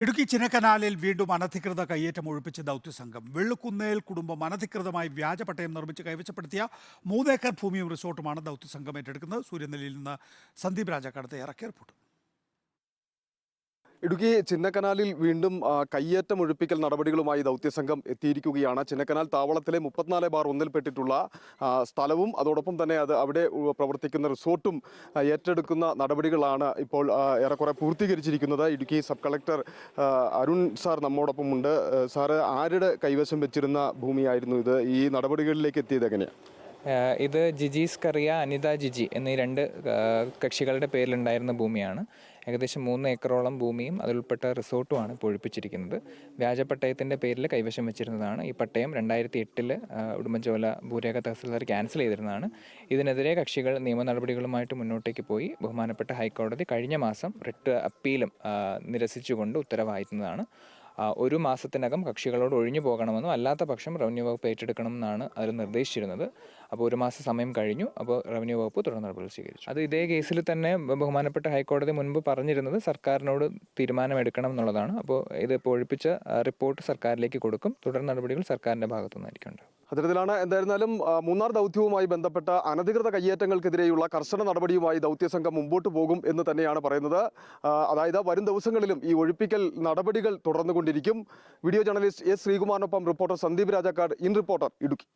ഇടുക്കി ചിനക്കനാലിൽ വീണ്ടും അനധികൃത കയ്യേറ്റം ഒഴിപ്പിച്ച ദൗത്യസംഘം. വെള്ളുക്കുന്നേൽ കുടുംബം അനധികൃതമായി വ്യാജപട്ടയം നിർമ്മിച്ച് കൈവശപ്പെടുത്തിയ മൂന്നേക്കർ ഭൂമിയും റിസോർട്ടുമാണ് ദൗത്യസംഘം ഏറ്റെടുക്കുന്നത്. സൂര്യനെല്ലിയിൽ നിന്ന് സന്ദീപ് രാജാക്കടത്ത് ഇറക്കിയ റിപ്പോർട്ട്. ഇടുക്കി ചിന്നക്കനാലിൽ വീണ്ടും കയ്യേറ്റം ഒഴിപ്പിക്കൽ നടപടികളുമായി ദൗത്യസംഘം എത്തിയിരിക്കുകയാണ്. ചിന്നക്കനാൽ താവളത്തിലെ മുപ്പത്തിനാല് ബാർ ഒന്നിൽപ്പെട്ടിട്ടുള്ള സ്ഥലവും അതോടൊപ്പം തന്നെ അത് അവിടെ പ്രവർത്തിക്കുന്ന റിസോർട്ടും ഏറ്റെടുക്കുന്ന നടപടികളാണ് ഇപ്പോൾ ഏറെക്കുറെ പൂർത്തീകരിച്ചിരിക്കുന്നത്. Idukki sub collector Arun sir നമ്മോടൊപ്പം ഉണ്ട് സാറ് ആരുടെ കൈവശം വെച്ചിരുന്ന ഭൂമിയായിരുന്നു ഇത്? ഈ നടപടികളിലേക്ക് എത്തിയത് എങ്ങനെയാണ് ഇത് ജിജീസ് കറിയ അനിത ജിജി എന്നീ രണ്ട് കക്ഷികളുടെ പേരിലുണ്ടായിരുന്ന ഭൂമിയാണ്. ഏകദേശം മൂന്ന് ഏക്കറോളം ഭൂമിയും അതിലുൾപ്പെട്ട റിസോർട്ടുമാണ് ഇപ്പോൾ ഒഴിപ്പിച്ചിരിക്കുന്നത്. വ്യാജ പട്ടയത്തിന്റെ പേരിൽ കൈവശം വെച്ചിരുന്നതാണ്. ഈ പട്ടയം രണ്ടായിരത്തി എട്ടിൽ ഉടുമ്പൻചോല ഭൂരേഖ തഹസിൽദാർ ക്യാൻസൽ ചെയ്തിരുന്നതാണ്. ഇതിനെതിരെ കക്ഷികൾ നിയമ നടപടികളുമായിട്ട് മുന്നോട്ടേക്ക് പോയി. ബഹുമാനപ്പെട്ട ഹൈക്കോടതി കഴിഞ്ഞ മാസം റിട്ട് അപ്പീലും നിരസിച്ചുകൊണ്ട് ഉത്തരവായിരുന്നതാണ്. ഒരു മാസത്തിനകം കക്ഷികളോട് ഒഴിഞ്ഞു പോകണമെന്നും അല്ലാത്ത പക്ഷം റവന്യൂ വകുപ്പ് ഏറ്റെടുക്കണമെന്നാണ് അതിൽ നിർദ്ദേശിച്ചിരുന്നത്. അപ്പോൾ ഒരു മാസം സമയം കഴിഞ്ഞു അപ്പോൾ റവന്യൂ വകുപ്പ് തുടർ നടപടികൾ സ്വീകരിച്ചു. അത് ഇതേ കേസിൽ തന്നെ ബഹുമാനപ്പെട്ട ഹൈക്കോടതി മുൻപ് പറഞ്ഞിരുന്നത് സർക്കാരിനോട് തീരുമാനമെടുക്കണം എന്നുള്ളതാണ്. അപ്പോൾ ഇത് ഇപ്പോൾ ഒഴിപ്പിച്ച റിപ്പോർട്ട് സർക്കാരിലേക്ക് കൊടുക്കും. തുടർ നടപടികൾ സർക്കാരിന്റെ ഭാഗത്തു നിന്നായിരിക്കും ഉണ്ടാവുക. അത്തരത്തിലാണ് എന്തായിരുന്നാലും മൂന്നാർ ദൗത്യവുമായി ബന്ധപ്പെട്ട അനധികൃത കയ്യേറ്റങ്ങൾക്കെതിരെയുള്ള കർശന നടപടിയുമായി ദൗത്യസംഘം മുമ്പോട്ട് പോകും എന്ന് തന്നെയാണ് പറയുന്നത്. അതായത് വരും ദിവസങ്ങളിലും ഈ ഒഴിപ്പിക്കൽ നടപടികൾ തുടർന്നുകൊണ്ടിരിക്കും. Video journalist S ശ്രീകുമാറിനൊപ്പം reporter Sandeep Rajakkad in reporter Idukki.